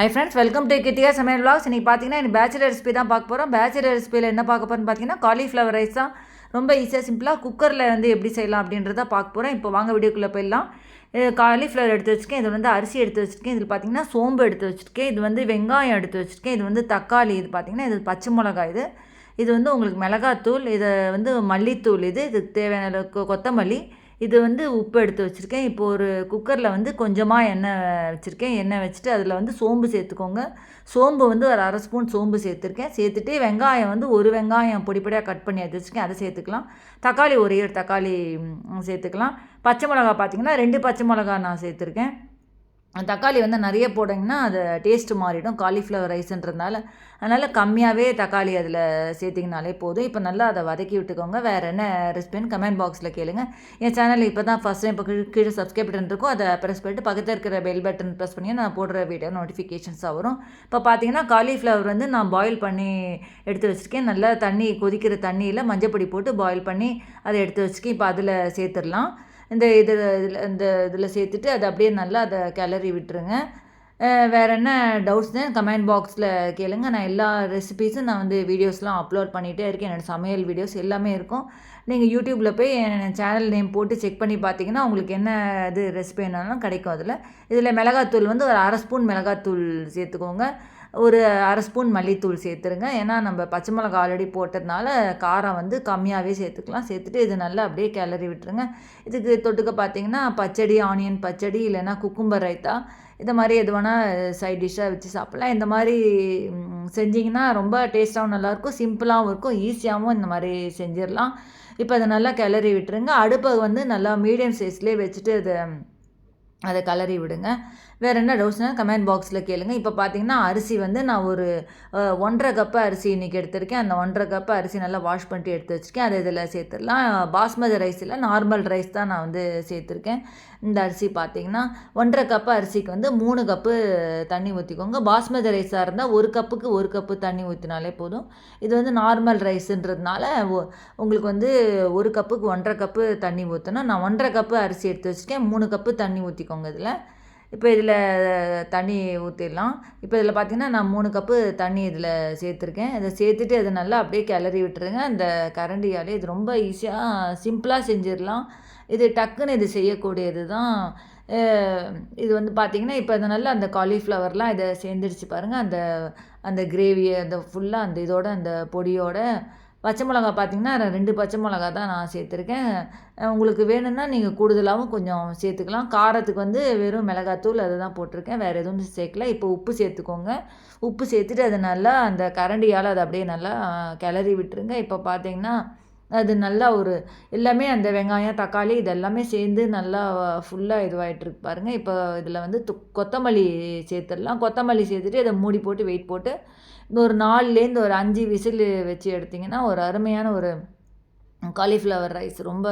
High friends welcome to கிட்டியா சமையல் vlogs. இன்றைக்கி பார்த்தீங்கன்னா எனக்கு பேச்சுலர் ரெசிபி தான் பார்க்க போகிறோம் பேச்சுலர் ரெசிபியில் என்ன பார்க்க போகிறோம்னு பார்த்தீங்கன்னா காலிஃப்ளவர் ரைஸ் தான். ரொம்ப ஈஸியாக சிம்பிளாக குக்கரில் வந்து எப்படி செய்யலாம் அப்படின்றத பார்க்க போகிறோம் இப்போ வாங்க வீடியோக்குள்ளே போயிடலாம். காலிஃப்ளவர் எடுத்து வச்சுருக்கேன். இது வந்து அரிசி எடுத்து வச்சுருக்கேன். இதில் பார்த்தீங்கன்னா சோம்பு எடுத்து வச்சுருக்கேன். இது வந்து வெங்காயம் எடுத்து வச்சுருக்கேன். இது வந்து தக்காளி இது பார்த்தீங்கன்னா இது பச்சை மிளகாய் இது. இது வந்து உங்களுக்கு மிளகாத்தூள் இது வந்து மல்லித்தூள் இது. இதுக்கு தேவையான அளவுக்கு கொத்தமல்லி. இது வந்து உப்பு எடுத்து வச்சுருக்கேன். இப்போ ஒரு குக்கரில் வந்து கொஞ்சமாக எண்ணெய் வச்சுருக்கேன். எண்ணெய் வச்சுட்டு அதில் வந்து சோம்பு சேர்த்துக்கோங்க. சோம்பு வந்து ஒரு அரை ஸ்பூன் சோம்பு சேர்த்துருக்கேன். சேர்த்துட்டு வெங்காயம் வந்து ஒரு வெங்காயம் பொடிப்படியாக கட் பண்ணி எடுத்து வச்சுருக்கேன். அதை சேர்த்துக்கலாம். தக்காளி ஒரே ஒரு தக்காளி சேர்த்துக்கலாம். பச்சை மிளகா பார்த்திங்கன்னா ரெண்டு பச்சை மிளகா நான் சேர்த்துருக்கேன். தக்காளி வந்து நிறைய போட்டிங்கன்னா அது டேஸ்ட்டு மாறிடும். காலிஃப்ளவர் ரைஸ்ன்றதுனால அதனால் கம்மியாகவே தக்காளி அதில் சேர்த்திங்கனாலே போதும். இப்போ நல்லா அதை வதக்கி விட்டுக்கோங்க. வேறு என்ன ரெசிபின்னு கமெண்ட் பாக்ஸில் கேளுங்க. என் சேனல் இப்போ தான் ஃபஸ்ட் டைம் இப்போ கீழே கீழே சப்ஸ்கிரைப் பட்டன் இருக்கும் அதை ப்ரெஸ் பண்ணிட்டு பக்கத்தில் இருக்கிற பெல் பட்டன் ப்ரெஸ் பண்ணி நான் போடுற வீடியோ நோட்டிஃபிகேஷன்ஸாக வரும். இப்போ பார்த்தீங்கன்னா காலிஃப்ளவர் வந்து நான் பாயில் பண்ணி எடுத்து வச்சுருக்கேன். நல்லா தண்ணி கொதிக்கிற தண்ணியில் மஞ்சப்பொடி போட்டு பாயில் பண்ணி அதை எடுத்து வச்சுக்கேன் இப்போ அதில் சேர்த்துடலாம். இந்த இதில் இதில் இந்த இதில் சேர்த்துட்டு அதை அப்படியே நல்லா அதை கிளறி விட்டுருங்க. வேறு என்ன டவுட்ஸ்னு கமெண்ட் பாக்ஸில் கேளுங்க. நான் எல்லா ரெசிபீஸும் நான் வந்து வீடியோஸ்லாம் அப்லோட் பண்ணிகிட்டே இருக்கேன். என்னோடய சமையல் வீடியோஸ் எல்லாமே இருக்கும். நீங்கள் யூடியூப்பில் போய் என் சேனல் நேம் போட்டு செக் பண்ணி பார்த்தீங்கன்னா உங்களுக்கு என்ன இது ரெசிபி வேணாலும் கிடைக்கும் அதில். இதில் மிளகாத்தூள் வந்து ஒரு அரை ஸ்பூன் மிளகாத்தூள் சேர்த்துக்கோங்க. ஒரு அரை ஸ்பூன் மல்லித்தூள் சேர்த்துருங்க. ஏன்னா நம்ம பச்சை மிளகா ஆல்ரெடி போட்டதுனால காரம் வந்து கம்மியாகவே சேர்த்துக்கலாம். சேர்த்துட்டு இது நல்லா அப்படியே கிளறி விட்டுருங்க. இதுக்கு தொட்டுக்க பார்த்தீங்கன்னா பச்சடி ஆனியன் பச்சடி இல்லைன்னா குக்கும்பர் ரைத்தா இந்த மாதிரி எது வேணால் சைட் டிஷ்ஷாக வச்சு சாப்பிட்லாம். இந்த மாதிரி செஞ்சிங்கன்னா ரொம்ப டேஸ்ட்டாகவும் நல்லாயிருக்கும் சிம்பிளாகவும் இருக்கும் ஈஸியாகவும் இந்த மாதிரி செஞ்சிடலாம். இப்போ அதை நல்லா கிளறி விட்டுருங்க. அடுப்பை வந்து நல்லா மீடியம் சைஸ்லேயே வச்சுட்டு அதை அதை கலரி விடுங்க. வேறு என்ன டவுட்ஸ்னால் கமெண்ட் பாக்ஸில் கேளுங்கள் இப்போ பார்த்தீங்கன்னா அரிசி வந்து நான் ஒரு ஒன்றரை கப்பு அரிசி இன்றைக்கி எடுத்திருக்கேன். அந்த ஒன்றரை கப்பு அரிசி நல்லா வாஷ் பண்ணிட்டு எடுத்து வச்சுருக்கேன். அதை இதில் சேர்த்துடலாம். பாஸ்மதி ரைஸ் இல்லை நார்மல் ரைஸ் தான் நான் வந்து சேர்த்துருக்கேன். இந்த அரிசி பார்த்தீங்கன்னா ஒன்றரை கப்பு அரிசிக்கு வந்து மூணு கப்பு தண்ணி ஊற்றிக்கோங்க பாஸ்மதி ரைஸாக இருந்தால் ஒரு கப்புக்கு ஒரு கப்பு தண்ணி ஊற்றினாலே போதும். இது வந்து நார்மல் ரைஸுன்றதுனால ஒ- உங்களுக்கு வந்து ஒரு கப்புக்கு ஒன்றரை கப்பு தண்ணி ஊற்றணும் நான் ஒன்றரை கப்பு அரிசி எடுத்து வச்சுருக்கேன். மூணு கப்பு தண்ணி ஊற்றிக்கோங்க இதில். இப்போ இதில் தண்ணி ஊற்றிடலாம் இப்போ இதில் பார்த்தீங்கன்னா நான் மூணு கப்பு தண்ணி இதில் சேர்த்துருக்கேன். இதை சேர்த்துட்டு அதை நல்லா அப்படியே கிளறி விட்டுருங்க. அந்த கரண்டியாலே இது ரொம்ப ஈஸியாக சிம்பிளாக செஞ்சிடலாம். இது டக்குன்னு இது செய்யக்கூடியது தான். இது வந்து பார்த்திங்கன்னா இப்போ அது நல்லா அந்த காலிஃப்ளவர்லாம் இதை சேர்ந்துடுச்சு பாருங்கள் அந்த அந்த கிரேவியை அந்த ஃபுல்லாக அந்த இதோட அந்த பொடியோட பச்சை மிளகா பார்த்தீங்கன்னா ரெண்டு பச்சை மிளகா தான் நான் சேர்த்துருக்கேன். உங்களுக்கு வேணும்னா நீங்கள் கூடுதலாகவும் கொஞ்சம் சேர்த்துக்கலாம். காரத்துக்கு வந்து வெறும் மிளகாத்தூள் அதை தான் போட்டிருக்கேன். வேறு எதுவும் சேர்க்கல. இப்போ உப்பு சேர்த்துக்கோங்க. உப்பு சேர்த்துட்டு அதை நல்லா அந்த கரண்டியால் அதை அப்படியே நல்லா கிளறி விட்டுருங்க. இப்போ பார்த்தீங்கன்னா அது நல்லா ஒரு எல்லாமே அந்த வெங்காயம் தக்காளி இதெல்லாமே சேர்ந்து நல்லா ஃபுல்லாக இதுவாகிட்டுருக்கு பாருங்கள் இப்போ இதில் வந்து து கொத்தமல்லி சேர்த்துடலாம். கொத்தமல்லி சேர்த்துட்டு இதை மூடி போட்டு வெயிட் போட்டு இந்த ஒரு நாலுலேருந்து ஒரு அஞ்சு விசில் வச்சு எடுத்திங்கன்னா ஒரு அருமையான ஒரு காலிஃப்ளவர் ரைஸ் ரொம்ப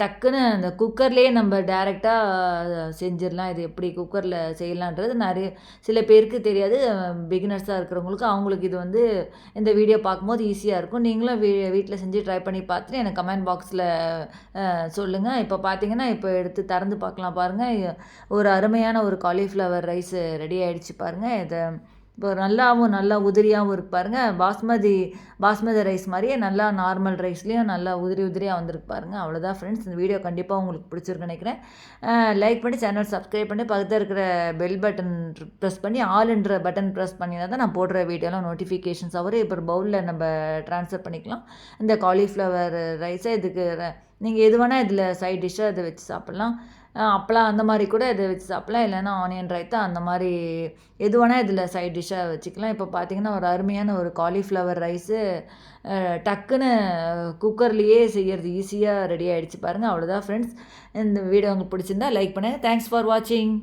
டக்குன்னு அந்த குக்கர்லேயே நம்ம டேரெக்டாக செஞ்சிடலாம். இது எப்படி குக்கரில் செய்யலான்றது நிறைய சில பேருக்கு தெரியாது. பிகினர்ஸாக இருக்கிறவங்களுக்கு அவங்களுக்கு இது வந்து இந்த வீடியோ பார்க்கும்போது ஈஸியாக இருக்கும். நீங்களும் வீ வீட்டில் செஞ்சு ட்ரை பண்ணி பார்த்துட்டு எனக்கு கமெண்ட் பாக்ஸில் சொல்லுங்கள் இப்போ பார்த்தீங்கன்னா இப்போ எடுத்து திறந்து பார்க்கலாம் பாருங்கள் ஒரு அருமையான ஒரு காலிஃப்ளவர் ரைஸ் ரெடி ஆகிடுச்சு பாருங்கள் இதை இப்போ நல்லாவும் நல்லா உதிரியாகவும் இருப்பாருங்க பாஸ்மதி பாஸ்மதி ரைஸ் மாதிரியே நல்லா நார்மல் ரைஸ்லேயும் நல்லா உதிரி உதிரியாக வந்திருக்கு பாருங்க. அவ்வளோதான் ஃப்ரெண்ட்ஸ் இந்த வீடியோ கண்டிப்பாக உங்களுக்கு பிடிச்சிருக்குன்னு நினைக்கிறேன். லைக் பண்ணி சேனல் சப்ஸ்கிரைப் பண்ணி பக்கத்தில் இருக்கிற பெல் பட்டன் ப்ரெஸ் பண்ணி ஆல்ன்ற பட்டன் ப்ரெஸ் பண்ணினா தான் நான் போடுற வீடியோலாம் நோட்டிஃபிகேஷன்ஸ் வரும் இப்போ பவுலில் நம்ம ட்ரான்ஸ்ஃபர் பண்ணிக்கலாம். இந்த காலிஃப்ளவர் ரைஸை இதுக்கு நீங்கள் எது வேணால் இதில் சைட் டிஷ்ஷாக இதை வச்சு சாப்பிட்லாம். அப்பளம் அந்த மாதிரி கூட இதை வச்சு சாப்பிட்லாம். இல்லைன்னா ஆனியன் ரைத்தா அந்த மாதிரி எது வேணால் இதில் சைட் டிஷ்ஷாக வச்சுக்கலாம். இப்போ பார்த்தீங்கன்னா ஒரு அருமையான ஒரு காலிஃப்ளவர் ரைஸு டக்குன்னு குக்கர்லேயே செய்கிறது ஈஸியாக ரெடி ஆகிடுச்சு பாருங்கள் அவ்வளோதான் ஃப்ரெண்ட்ஸ் இந்த வீடியோ உங்களுக்கு பிடிச்சிருந்தா லைக் பண்ணுங்கள் தேங்க்ஸ் ஃபார் வாட்சிங்